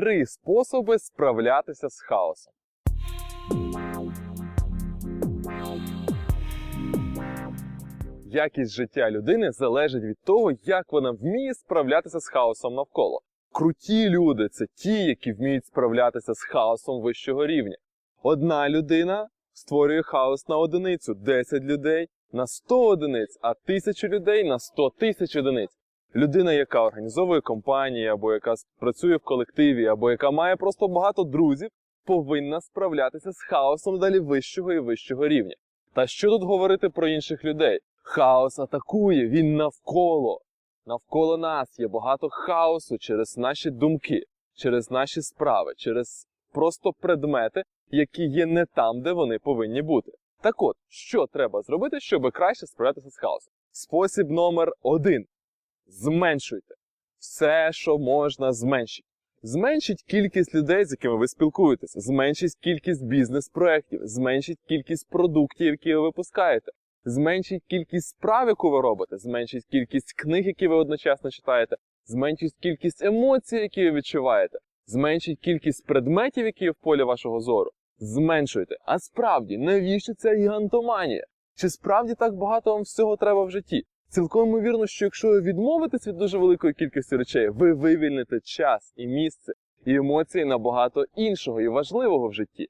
три способи справлятися з хаосом. Якість життя людини залежить від того, як вона вміє справлятися з хаосом навколо. Круті люди це ті, які вміють справлятися з хаосом вищого рівня. Одна людина створює хаос на одиницю, 10 людей на 100 одиниць, а тисячу людей на 100 тисяч одиниць. Людина, яка організовує компанії, або яка працює в колективі, або яка має просто багато друзів, повинна справлятися з хаосом далі вищого і вищого рівня. Та що тут говорити про інших людей? Хаос атакує, він навколо. Навколо нас є багато хаосу через наші думки, через наші справи, через просто предмети, які є не там, де вони повинні бути. Так от, що треба зробити, щоб краще справлятися з хаосом? Спосіб номер один: зменшуйте все, що можна зменшити. Зменшіть кількість людей, з якими ви спілкуєтесь, зменшіть кількість бізнес-проєктів, зменшіть кількість продуктів, які ви випускаєте, зменшіть кількість справ, яку ви робите, зменшіть кількість книг, які ви одночасно читаєте, зменшіть кількість емоцій, які ви відчуваєте, зменшіть кількість предметів, які є в полі вашого зору. Зменшуйте. А справді, навіщо ця гігантоманія? Чи справді так багато вам всього треба в житті? Цілком ймовірно, що якщо ви відмовитесь від дуже великої кількості речей, ви вивільните час і місце і емоції на багато іншого і важливого в житті.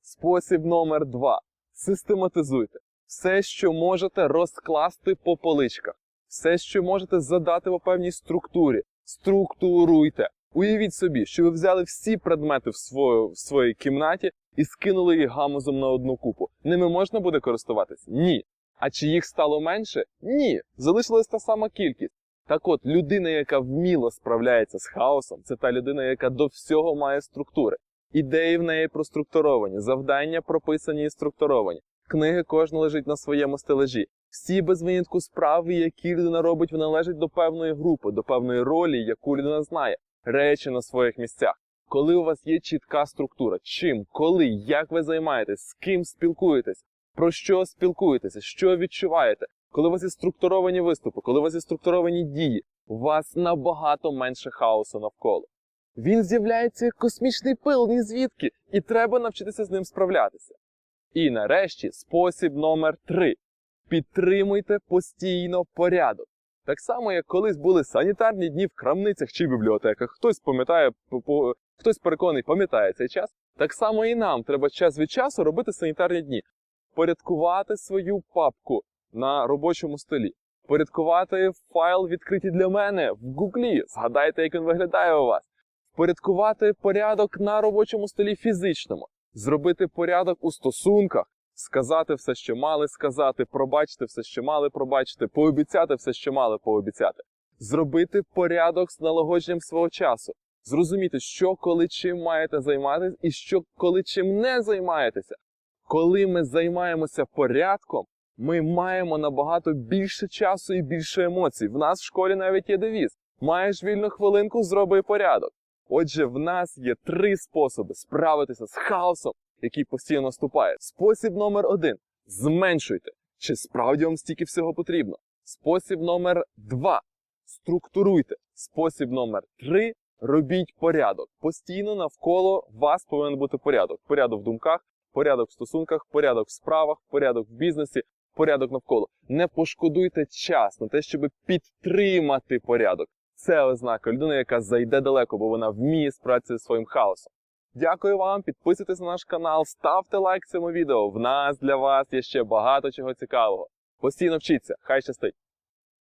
Спосіб номер два: систематизуйте все, що можете розкласти по поличках, все, що можете задати по певній структурі. Структуруйте. Уявіть собі, що ви взяли всі предмети в, свою, в своїй кімнаті і скинули їх гамузом на одну купу. Ними можна буде користуватись? Ні. А чи їх стало менше? Ні. Залишилась та сама кількість. Так от, людина, яка вміло справляється з хаосом, це та людина, яка до всього має структури. Ідеї в неї проструктуровані, завдання прописані і структуровані. Книги кожна лежить на своєму стележі. Всі без винятку справи, які людина робить, вони належать до певної групи, до певної ролі, яку людина знає. Речі на своїх місцях. Коли у вас є чітка структура, чим, коли, як ви займаєтесь, з ким спілкуєтесь, про що спілкуєтеся, що відчуваєте, коли у вас є структуровані виступи, коли у вас є структуровані дії, у вас набагато менше хаосу навколо. Він з'являється як космічний пил, ні звідки, і треба навчитися з ним справлятися. І нарешті спосіб номер три: підтримуйте постійно порядок. Так само, як колись були санітарні дні в крамницях чи бібліотеках, хтось пам'ятає, хтось переконаний, пам'ятає цей час. Так само і нам треба час від часу робити санітарні дні, порядкувати свою папку на робочому столі, порядкувати файл відкритий для мене в Гуглі. Згадайте, як він виглядає у вас. Порядкувати порядок на робочому столі фізичному, зробити порядок у стосунках, сказати все, що мали сказати, пробачити все, що мали пробачити, пообіцяти все, що мали пообіцяти, зробити порядок з налагодженням свого часу, зрозуміти, що коли чим маєте займатися і що коли чим не займаєтеся. Коли ми займаємося порядком, ми маємо набагато більше часу і більше емоцій. В нас в школі навіть є девіз. Маєш вільну хвилинку, зроби порядок. Отже, в нас є три способи справитися з хаосом, який постійно наступає. Спосіб номер один зменшуйте. Чи справді вам стільки всього потрібно? Спосіб номер два структуруйте. Спосіб номер три робіть порядок. Постійно навколо вас повинен бути порядок. Порядок в думках, порядок в стосунках, порядок в справах, порядок в бізнесі, порядок навколо. Не пошкодуйте час на те, щоб підтримати порядок. Це ознака людини, яка зайде далеко, бо вона вміє справитися зі своїм хаосом. Дякую вам, підписуйтесь на наш канал, ставте лайк цьому відео. В нас для вас є ще багато чого цікавого. Постійно вчіться, хай щастить!